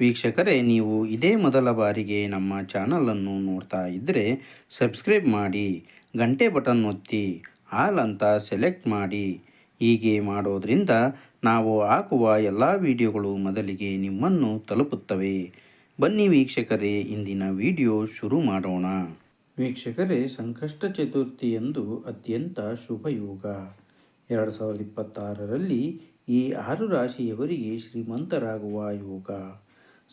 ವೀಕ್ಷಕರೇ, ನೀವು ಇದೇ ಮೊದಲ ಬಾರಿಗೆ ನಮ್ಮ ಚಾನಲನ್ನು ನೋಡ್ತಾ ಇದ್ದರೆ ಸಬ್ಸ್ಕ್ರೈಬ್ ಮಾಡಿ, ಗಂಟೆ ಬಟನ್ ಒತ್ತಿ, ಆಲ್ ಅಂತ ಸೆಲೆಕ್ಟ್ ಮಾಡಿ. ಹೀಗೆ ಮಾಡೋದರಿಂದ ನಾವು ಹಾಕುವ ಎಲ್ಲ ವಿಡಿಯೋಗಳು ಮೊದಲಿಗೆ ನಿಮ್ಮನ್ನು ತಲುಪುತ್ತವೆ. ಬನ್ನಿ ವೀಕ್ಷಕರೇ, ಇಂದಿನ ವಿಡಿಯೋ ಶುರು ಮಾಡೋಣ. ವೀಕ್ಷಕರೇ, ಸಂಕಷ್ಟ ಚತುರ್ಥಿಯಂದು ಅತ್ಯಂತ ಶುಭ ಯೋಗ. ಎರಡು ಸಾವಿರದ ಇಪ್ಪತ್ತಾರರಲ್ಲಿ ಈ ಆರು ರಾಶಿಯವರಿಗೆ ಶ್ರೀಮಂತರಾಗುವ ಯೋಗ.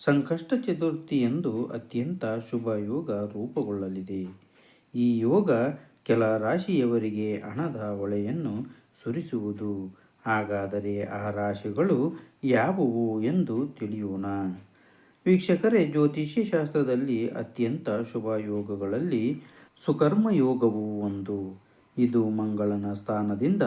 ಸಂಕಷ್ಟ ಚತುರ್ಥಿ ಎಂದು ಅತ್ಯಂತ ಶುಭ ಯೋಗ ರೂಪುಗೊಳ್ಳಲಿದೆ. ಈ ಯೋಗ ಕೆಲ ರಾಶಿಯವರಿಗೆ ಹಣದ ಹೊಳೆಯನ್ನು ಸುರಿಸುವುದು. ಹಾಗಾದರೆ ಆ ರಾಶಿಗಳು ಯಾವುವು ಎಂದು ತಿಳಿಯೋಣ. ವೀಕ್ಷಕರೇ ಜ್ಯೋತಿಷ್ಯ ಶಾಸ್ತ್ರದಲ್ಲಿ ಅತ್ಯಂತ ಶುಭ ಯೋಗಗಳಲ್ಲಿ ಸುಕರ್ಮ ಯೋಗವು ಒಂದು. ಇದು ಮಂಗಳನ ಸ್ಥಾನದಿಂದ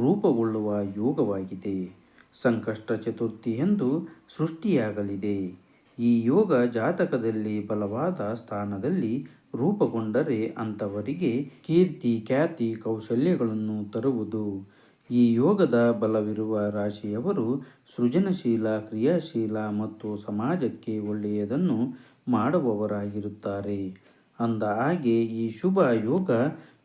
ರೂಪುಗೊಳ್ಳುವ ಯೋಗವಾಗಿದೆ. ಸಂಕಷ್ಟ ಚತುರ್ಥಿ ಎಂದು ಸೃಷ್ಟಿಯಾಗಲಿದೆ. ಈ ಯೋಗ ಜಾತಕದಲ್ಲಿ ಬಲವಾದ ಸ್ಥಾನದಲ್ಲಿ ರೂಪುಗೊಂಡರೆ ಅಂಥವರಿಗೆ ಕೀರ್ತಿ, ಖ್ಯಾತಿ, ಕೌಶಲ್ಯಗಳನ್ನು ತರುವುದು. ಈ ಯೋಗದ ಬಲವಿರುವ ರಾಶಿಯವರು ಸೃಜನಶೀಲ, ಕ್ರಿಯಾಶೀಲ ಮತ್ತು ಸಮಾಜಕ್ಕೆ ಒಳ್ಳೆಯದನ್ನು ಮಾಡುವವರಾಗಿರುತ್ತಾರೆ. ಅಂದ ಹಾಗೆ ಈ ಶುಭ ಯೋಗ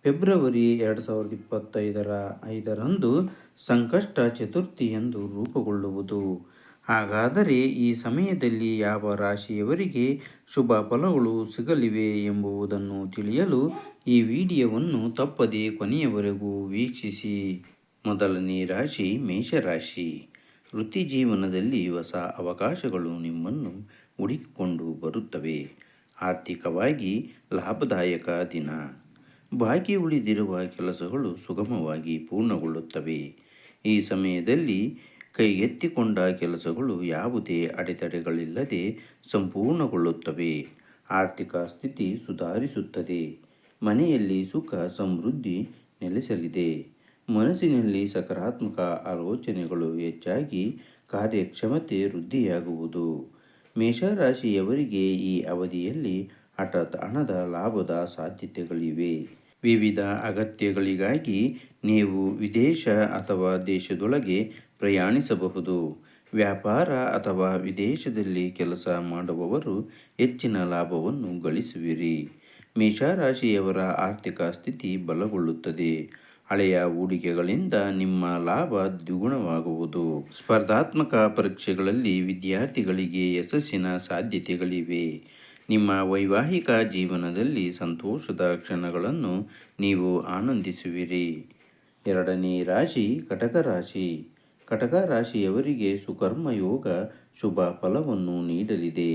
ಫೆಬ್ರವರಿ ಎರಡು ಸಾವಿರದ ಇಪ್ಪತ್ತೈದರ ಐದರಂದು ಸಂಕಷ್ಟ ಚತುರ್ಥಿ ಎಂದು ರೂಪುಗೊಳ್ಳುವುದು. ಹಾಗಾದರೆ ಈ ಸಮಯದಲ್ಲಿ ಯಾವ ರಾಶಿಯವರಿಗೆ ಶುಭ ಫಲಗಳು ಸಿಗಲಿವೆ ಎಂಬುದನ್ನು ತಿಳಿಯಲು ಈ ವಿಡಿಯೋವನ್ನು ತಪ್ಪದೇ ಕೊನೆಯವರೆಗೂ ವೀಕ್ಷಿಸಿ. ಮೊದಲನೇ ರಾಶಿ ಮೇಷರಾಶಿ. ವೃತ್ತಿ ಜೀವನದಲ್ಲಿ ಹೊಸ ಅವಕಾಶಗಳು ನಿಮ್ಮನ್ನು ಹುಡುಕಿಕೊಂಡು ಬರುತ್ತವೆ. ಆರ್ಥಿಕವಾಗಿ ಲಾಭದಾಯಕ ದಿನ. ಬಾಕಿ ಉಳಿದಿರುವ ಕೆಲಸಗಳು ಸುಗಮವಾಗಿ ಪೂರ್ಣಗೊಳ್ಳುತ್ತವೆ. ಈ ಸಮಯದಲ್ಲಿ ಕೈಗೆತ್ತಿಕೊಂಡ ಕೆಲಸಗಳು ಯಾವುದೇ ಅಡೆತಡೆಗಳಿಲ್ಲದೆ ಸಂಪೂರ್ಣಗೊಳ್ಳುತ್ತವೆ. ಆರ್ಥಿಕ ಸ್ಥಿತಿ ಸುಧಾರಿಸುತ್ತದೆ. ಮನೆಯಲ್ಲಿ ಸುಖ ಸಮೃದ್ಧಿ ನೆಲೆಸಲಿದೆ. ಮನಸ್ಸಿನಲ್ಲಿ ಸಕಾರಾತ್ಮಕ ಆಲೋಚನೆಗಳು ಹೆಚ್ಚಾಗಿ ಕಾರ್ಯಕ್ಷಮತೆ ವೃದ್ಧಿಯಾಗುವುದು. ಮೇಷರಾಶಿಯವರಿಗೆ ಈ ಅವಧಿಯಲ್ಲಿ ಹಠಾತ್ ಹಣದ ಲಾಭದ ಸಾಧ್ಯತೆಗಳಿವೆ. ವಿವಿಧ ಅಗತ್ಯಗಳಿಗಾಗಿ ನೀವು ವಿದೇಶ ಅಥವಾ ದೇಶದೊಳಗೆ ಪ್ರಯಾಣಿಸಬಹುದು. ವ್ಯಾಪಾರ ಅಥವಾ ವಿದೇಶದಲ್ಲಿ ಕೆಲಸ ಮಾಡುವವರು ಹೆಚ್ಚಿನ ಲಾಭವನ್ನು ಗಳಿಸುವಿರಿ. ಮೇಷರಾಶಿಯವರ ಆರ್ಥಿಕ ಸ್ಥಿತಿ ಬಲಗೊಳ್ಳುತ್ತದೆ. ಹಳೆಯ ಹೂಡಿಕೆಗಳಿಂದ ನಿಮ್ಮ ಲಾಭ ದ್ವಿಗುಣವಾಗುವುದು. ಸ್ಪರ್ಧಾತ್ಮಕ ಪರೀಕ್ಷೆಗಳಲ್ಲಿ ವಿದ್ಯಾರ್ಥಿಗಳಿಗೆ ಯಶಸ್ಸಿನ ಸಾಧ್ಯತೆಗಳಿವೆ. ನಿಮ್ಮ ವೈವಾಹಿಕ ಜೀವನದಲ್ಲಿ ಸಂತೋಷದ ಕ್ಷಣಗಳನ್ನು ನೀವು ಆನಂದಿಸುವಿರಿ. ಎರಡನೇ ರಾಶಿ, ಕಟಕ ರಾಶಿ. ಕಟಕ ರಾಶಿಯವರಿಗೆ ಸುಕರ್ಮ ಯೋಗ ಶುಭ ಫಲವನ್ನು ನೀಡಲಿದೆ.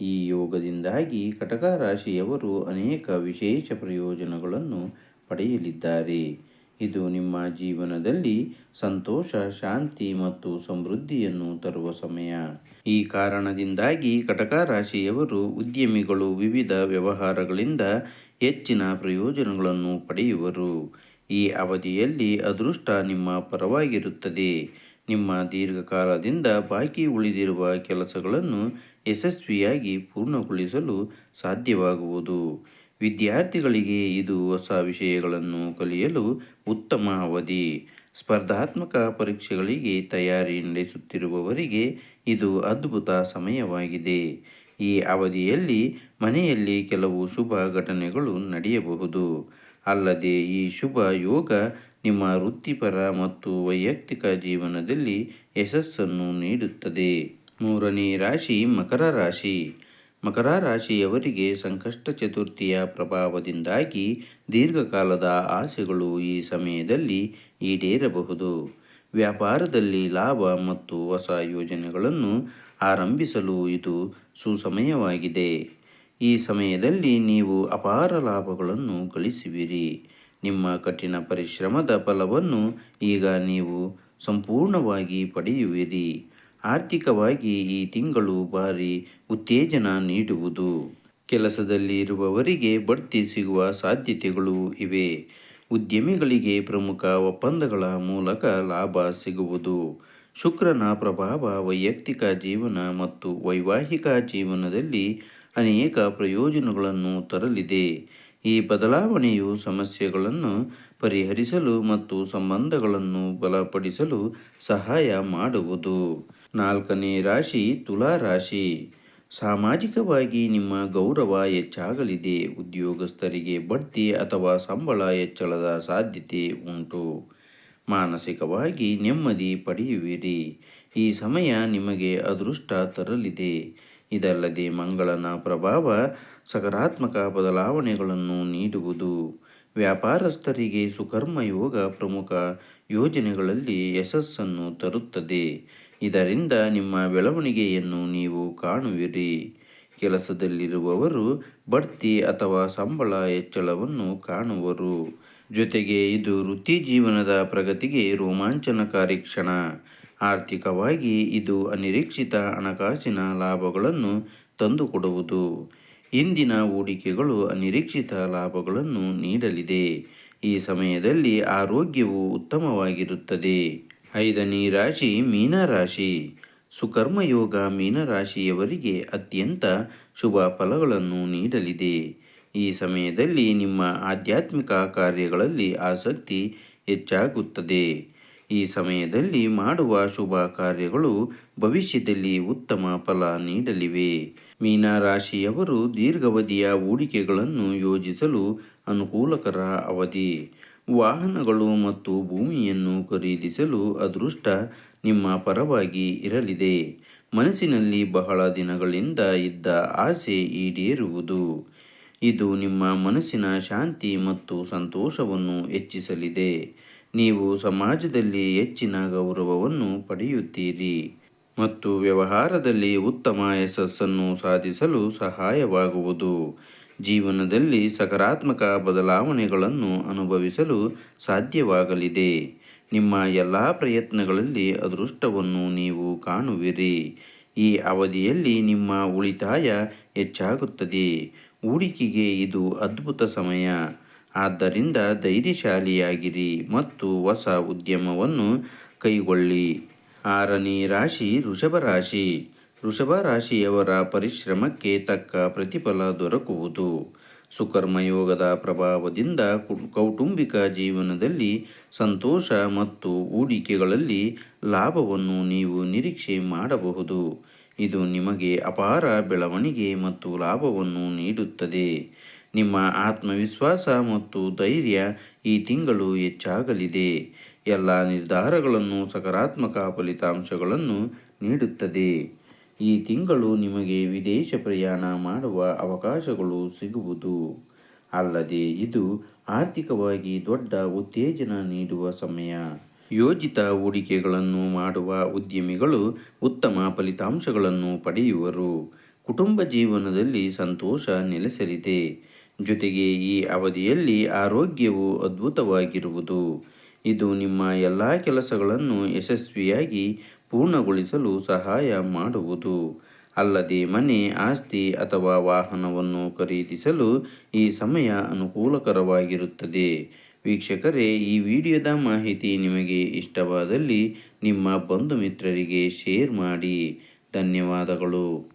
ಈ ಯೋಗದಿಂದಾಗಿ ಕಟಕ ರಾಶಿಯವರು ಅನೇಕ ವಿಶೇಷ ಪ್ರಯೋಜನಗಳನ್ನು ಪಡೆಯಲಿದ್ದಾರೆ. ಇದು ನಿಮ್ಮ ಜೀವನದಲ್ಲಿ ಸಂತೋಷ, ಶಾಂತಿ ಮತ್ತು ಸಮೃದ್ಧಿಯನ್ನು ತರುವ ಸಮಯ. ಈ ಕಾರಣದಿಂದಾಗಿ ಕಟಕ ರಾಶಿಯವರು ಉದ್ಯಮಿಗಳು ವಿವಿಧ ವ್ಯವಹಾರಗಳಿಂದ ಹೆಚ್ಚಿನ ಪ್ರಯೋಜನಗಳನ್ನು ಪಡೆಯುವರು. ಈ ಅವಧಿಯಲ್ಲಿ ಅದೃಷ್ಟ ನಿಮ್ಮ ಪರವಾಗಿರುತ್ತದೆ. ನಿಮ್ಮ ದೀರ್ಘಕಾಲದಿಂದ ಬಾಕಿ ಉಳಿದಿರುವ ಕೆಲಸಗಳನ್ನು ಯಶಸ್ವಿಯಾಗಿ ಪೂರ್ಣಗೊಳಿಸಲು ಸಾಧ್ಯವಾಗುವುದು. ವಿದ್ಯಾರ್ಥಿಗಳಿಗೆ ಇದು ಹೊಸ ವಿಷಯಗಳನ್ನು ಕಲಿಯಲು ಉತ್ತಮ ಅವಧಿ. ಸ್ಪರ್ಧಾತ್ಮಕ ಪರೀಕ್ಷೆಗಳಿಗೆ ತಯಾರಿ ನಡೆಸುತ್ತಿರುವವರಿಗೆ ಇದು ಅದ್ಭುತ ಸಮಯವಾಗಿದೆ. ಈ ಅವಧಿಯಲ್ಲಿ ಮನೆಯಲ್ಲಿ ಕೆಲವು ಶುಭ ಘಟನೆಗಳು ನಡೆಯಬಹುದು. ಅಲ್ಲದೆ ಈ ಶುಭ ಯೋಗ ನಿಮ್ಮ ವೃತ್ತಿಪರ ಮತ್ತು ವೈಯಕ್ತಿಕ ಜೀವನದಲ್ಲಿ ಯಶಸ್ಸನ್ನು ನೀಡುತ್ತದೆ. ಮೂರನೇ ರಾಶಿ, ಮಕರ ರಾಶಿ. ಮಕರ ರಾಶಿಯವರಿಗೆ ಸಂಕಷ್ಟ ಚತುರ್ಥಿಯ ಪ್ರಭಾವದಿಂದಾಗಿ ದೀರ್ಘಕಾಲದ ಆಸೆಗಳು ಈ ಸಮಯದಲ್ಲಿ ಈಡೇರಬಹುದು. ವ್ಯಾಪಾರದಲ್ಲಿ ಲಾಭ ಮತ್ತು ಹೊಸ ಯೋಜನೆಗಳನ್ನು ಆರಂಭಿಸಲು ಇದು ಸುಸಮಯವಾಗಿದೆ. ಈ ಸಮಯದಲ್ಲಿ ನೀವು ಅಪಾರ ಲಾಭಗಳನ್ನು ಗಳಿಸುವಿರಿ. ನಿಮ್ಮ ಕಠಿಣ ಪರಿಶ್ರಮದ ಫಲವನ್ನು ಈಗ ನೀವು ಸಂಪೂರ್ಣವಾಗಿ ಪಡೆಯುವಿರಿ. ಆರ್ಥಿಕವಾಗಿ ಈ ತಿಂಗಳು ಭಾರಿ ಉತ್ತೇಜನ ನೀಡುವುದು. ಕೆಲಸದಲ್ಲಿ ಇರುವವರಿಗೆ ಬಡ್ತಿ ಸಿಗುವ ಸಾಧ್ಯತೆಗಳು ಇವೆ. ಉದ್ಯಮಿಗಳಿಗೆ ಪ್ರಮುಖ ಒಪ್ಪಂದಗಳ ಮೂಲಕ ಲಾಭ ಸಿಗುವುದು. ಶುಕ್ರನ ಪ್ರಭಾವ ವೈಯಕ್ತಿಕ ಜೀವನ ಮತ್ತು ವೈವಾಹಿಕ ಜೀವನದಲ್ಲಿ ಅನೇಕ ಪ್ರಯೋಜನಗಳನ್ನು ತರಲಿದೆ. ಈ ಬದಲಾವಣೆಯು ಸಮಸ್ಯೆಗಳನ್ನು ಪರಿಹರಿಸಲು ಮತ್ತು ಸಂಬಂಧಗಳನ್ನು ಬಲಪಡಿಸಲು ಸಹಾಯ ಮಾಡುವುದು. ನಾಲ್ಕನೇ ರಾಶಿ, ತುಲಾ ರಾಶಿ. ಸಾಮಾಜಿಕವಾಗಿ ನಿಮ್ಮ ಗೌರವ ಹೆಚ್ಚಾಗಲಿದೆ. ಉದ್ಯೋಗಸ್ಥರಿಗೆ ಬಡ್ತಿ ಅಥವಾ ಸಂಬಳ ಹೆಚ್ಚಳದ ಸಾಧ್ಯತೆ ಉಂಟು. ಮಾನಸಿಕವಾಗಿ ನೆಮ್ಮದಿ ಪಡೆಯುವಿರಿ. ಈ ಸಮಯ ನಿಮಗೆ ಅದೃಷ್ಟ ತರಲಿದೆ. ಇದಲ್ಲದೆ ಮಂಗಳನ ಪ್ರಭಾವ ಸಕಾರಾತ್ಮಕ ಬದಲಾವಣೆಗಳನ್ನು ನೀಡುವುದು. ವ್ಯಾಪಾರಸ್ಥರಿಗೆ ಸುಕರ್ಮ ಯೋಗ ಪ್ರಮುಖ ಯೋಜನೆಗಳಲ್ಲಿ ಯಶಸ್ಸನ್ನು ತರುತ್ತದೆ. ಇದರಿಂದ ನಿಮ್ಮ ಬೆಳವಣಿಗೆಯನ್ನು ನೀವು ಕಾಣುವಿರಿ. ಕೆಲಸದಲ್ಲಿರುವವರು ಬಡ್ತಿ ಅಥವಾ ಸಂಬಳ ಹೆಚ್ಚಳವನ್ನು ಕಾಣುವರು. ಜೊತೆಗೆ ಇದು ವೃತ್ತಿ ಜೀವನದ ಪ್ರಗತಿಗೆ ರೋಮಾಂಚನಕಾರಿ ಕ್ಷಣ. ಆರ್ಥಿಕವಾಗಿ ಇದು ಅನಿರೀಕ್ಷಿತ ಹಣಕಾಸಿನ ಲಾಭಗಳನ್ನು ತಂದುಕೊಡುವುದು. ಇಂದಿನ ಹೂಡಿಕೆಗಳು ಅನಿರೀಕ್ಷಿತ ಲಾಭಗಳನ್ನು ನೀಡಲಿದೆ. ಈ ಸಮಯದಲ್ಲಿ ಆರೋಗ್ಯವು ಉತ್ತಮವಾಗಿರುತ್ತದೆ. ಐದನೇ ರಾಶಿ ಮೀನರಾಶಿ. ಸುಕರ್ಮಯೋಗ ಮೀನರಾಶಿಯವರಿಗೆ ಅತ್ಯಂತ ಶುಭ ಫಲಗಳನ್ನು ನೀಡಲಿದೆ. ಈ ಸಮಯದಲ್ಲಿ ನಿಮ್ಮ ಆಧ್ಯಾತ್ಮಿಕ ಕಾರ್ಯಗಳಲ್ಲಿ ಆಸಕ್ತಿ ಹೆಚ್ಚಾಗುತ್ತದೆ. ಈ ಸಮಯದಲ್ಲಿ ಮಾಡುವ ಶುಭ ಕಾರ್ಯಗಳು ಭವಿಷ್ಯದಲ್ಲಿ ಉತ್ತಮ ಫಲ ನೀಡಲಿವೆ. ಮೀನರಾಶಿಯವರು ದೀರ್ಘಾವಧಿಯ ಹೂಡಿಕೆಗಳನ್ನು ಯೋಜಿಸಲು ಅನುಕೂಲಕರ ಅವಧಿ. ವಾಹನಗಳು ಮತ್ತು ಭೂಮಿಯನ್ನು ಖರೀದಿಸಲು ಅದೃಷ್ಟ ನಿಮ್ಮ ಪರವಾಗಿ ಇರಲಿದೆ. ಮನಸ್ಸಿನಲ್ಲಿ ಬಹಳ ದಿನಗಳಿಂದ ಇದ್ದ ಆಸೆ ಈಡೇರುವುದು. ಇದು ನಿಮ್ಮ ಮನಸ್ಸಿನ ಶಾಂತಿ ಮತ್ತು ಸಂತೋಷವನ್ನು ಹೆಚ್ಚಿಸಲಿದೆ. ನೀವು ಸಮಾಜದಲ್ಲಿ ಹೆಚ್ಚಿನ ಗೌರವವನ್ನು ಪಡೆಯುತ್ತೀರಿ ಮತ್ತು ವ್ಯವಹಾರದಲ್ಲಿ ಉತ್ತಮ ಯಶಸ್ಸನ್ನು ಸಾಧಿಸಲು ಸಹಾಯವಾಗುವುದು. ಜೀವನದಲ್ಲಿ ಸಕಾರಾತ್ಮಕ ಬದಲಾವಣೆಗಳನ್ನು ಅನುಭವಿಸಲು ಸಾಧ್ಯವಾಗಲಿದೆ. ನಿಮ್ಮ ಎಲ್ಲ ಪ್ರಯತ್ನಗಳಲ್ಲಿ ಅದೃಷ್ಟವನ್ನು ನೀವು ಕಾಣುವಿರಿ. ಈ ಅವಧಿಯಲ್ಲಿ ನಿಮ್ಮ ಉಳಿತಾಯ ಹೆಚ್ಚಾಗುತ್ತದೆ. ಹೂಡಿಕೆಗೆ ಇದು ಅದ್ಭುತ ಸಮಯ. ಆದ್ದರಿಂದ ಧೈರ್ಯಶಾಲಿಯಾಗಿರಿ ಮತ್ತು ಹೊಸ ಉದ್ಯಮವನ್ನು ಕೈಗೊಳ್ಳಿ. ಆರನೇ ರಾಶಿ, ವೃಷಭ ರಾಶಿ. ವೃಷಭ ರಾಶಿಯವರ ಪರಿಶ್ರಮಕ್ಕೆ ತಕ್ಕ ಪ್ರತಿಫಲ ದೊರಕುವುದು. ಸುಕರ್ಮಯೋಗದ ಪ್ರಭಾವದಿಂದ ಕೌಟುಂಬಿಕ ಜೀವನದಲ್ಲಿ ಸಂತೋಷ ಮತ್ತು ಹೂಡಿಕೆಗಳಲ್ಲಿ ಲಾಭವನ್ನು ನೀವು ನಿರೀಕ್ಷೆ ಮಾಡಬಹುದು. ಇದು ನಿಮಗೆ ಅಪಾರ ಬೆಳವಣಿಗೆ ಮತ್ತು ಲಾಭವನ್ನು ನೀಡುತ್ತದೆ. ನಿಮ್ಮ ಆತ್ಮವಿಶ್ವಾಸ ಮತ್ತು ಧೈರ್ಯ ಈ ತಿಂಗಳು ಹೆಚ್ಚಾಗಲಿದೆ. ಎಲ್ಲ ನಿರ್ಧಾರಗಳನ್ನು ಸಕಾರಾತ್ಮಕ ಫಲಿತಾಂಶಗಳನ್ನು ನೀಡುತ್ತದೆ. ಈ ತಿಂಗಳು ನಿಮಗೆ ವಿದೇಶ ಪ್ರಯಾಣ ಮಾಡುವ ಅವಕಾಶಗಳು ಸಿಗುವುದು. ಅಲ್ಲದೆ ಇದು ಆರ್ಥಿಕವಾಗಿ ದೊಡ್ಡ ಉತ್ತೇಜನ ನೀಡುವ ಸಮಯ. ಯೋಜಿತ ಹೂಡಿಕೆಗಳನ್ನು ಮಾಡುವ ಉದ್ಯಮಿಗಳು ಉತ್ತಮ ಫಲಿತಾಂಶಗಳನ್ನು ಪಡೆಯುವರು. ಕುಟುಂಬ ಜೀವನದಲ್ಲಿ ಸಂತೋಷ ನೆಲೆಸಲಿದೆ. ಜೊತೆಗೆ ಈ ಅವಧಿಯಲ್ಲಿ ಆರೋಗ್ಯವು ಅದ್ಭುತವಾಗಿರುವುದು. ಇದು ನಿಮ್ಮ ಎಲ್ಲ ಕೆಲಸಗಳನ್ನು ಯಶಸ್ವಿಯಾಗಿ ಪೂರ್ಣಗೊಳಿಸಲು ಸಹಾಯ ಮಾಡುವುದು. ಅಲ್ಲದೆ ಮನೆ, ಆಸ್ತಿ ಅಥವಾ ವಾಹನವನ್ನು ಖರೀದಿಸಲು ಈ ಸಮಯ ಅನುಕೂಲಕರವಾಗಿರುತ್ತದೆ. ವೀಕ್ಷಕರೇ, ಈ ವಿಡಿಯೋದ ಮಾಹಿತಿ ನಿಮಗೆ ಇಷ್ಟವಾದಲ್ಲಿ ನಿಮ್ಮ ಬಂಧು ಮಿತ್ರರಿಗೆ ಶೇರ್ ಮಾಡಿ. ಧನ್ಯವಾದಗಳು.